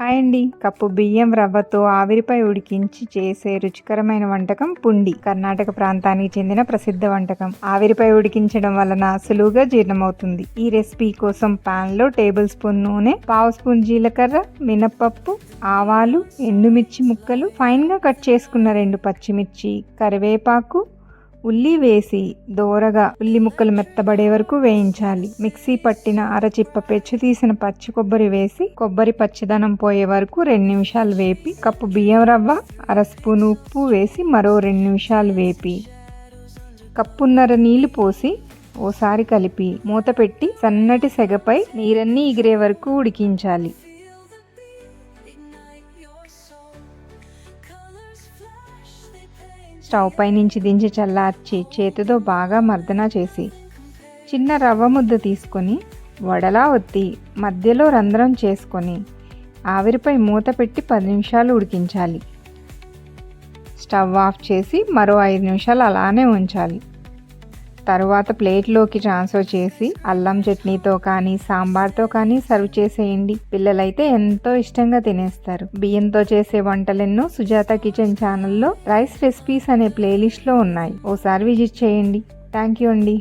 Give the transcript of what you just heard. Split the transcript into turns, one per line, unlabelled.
Hi అండి. Cup బియ్యం రవ్వతో ఆవిరిపై ఉడికించి చేసే రుచికరమైన వంటకం పుండి. కర్ణాటక ప్రాంతానికి చెందిన ప్రసిద్ధ వంటకం. ఆవిరిపై ఉడికించడం వలన సులువుగా జీర్ణమవుతుంది. ఈ రెసిపీ కోసం పాన్లో టేబుల్ స్పూన్ నూనె పావు స్పూన్ జీలకర్ర మినప్పప్పు ఆవాలు ఎండుమిర్చి ముక్కలు ఫైన్గా కట్ చేసుకున్న రెండు పచ్చిమిర్చి కరివేపాకు ఉల్లి వేసి దోరగా ఉల్లి ముక్కలు మెత్తబడే వరకు వేయించాలి. మిక్సీ పట్టిన అరచిప్ప పెచ్చు తీసిన పచ్చి కొబ్బరి వేసి కొబ్బరి పచ్చిదనం పోయే వరకు రెండు నిమిషాలు వేపి కప్పు బియ్యం రవ్వ అర స్పూన్ ఉప్పు వేసి మరో రెండు నిమిషాలు వేపి కప్పున్నర నీళ్ళు పోసి ఓసారి కలిపి మూత పెట్టి సన్నటి సెగపై నీరన్నీ ఎగిరే వరకు ఉడికించాలి. స్టవ్ పై నుంచి దించి చల్లార్చి చేతితో బాగా మర్దన చేసి చిన్న రవ్వ ముద్ద తీసుకొని వడలా ఒత్తి మధ్యలో రంధ్రం చేసుకొని ఆవిరిపై మూత పెట్టి పది నిమిషాలు ఉడికించాలి. స్టవ్ ఆఫ్ చేసి మరో ఐదు నిమిషాలు అలానే ఉంచాలి. తరువాత ప్లేట్లోకి ట్రాన్స్ఫర్ చేసి అల్లం చట్నీతో కానీ సాంబార్తో కానీ సర్వ్ చేసేయండి. పిల్లలైతే ఎంతో ఇష్టంగా తినేస్తారు. బియ్యంతో చేసే వంటలెన్నో సుజాత కిచెన్ ఛానల్లో రైస్ రెసిపీస్ అనే ప్లేలిస్ట్లో ఉన్నాయి. ఓసారి విజిట్ చేయండి. థ్యాంక్ యూ అండి.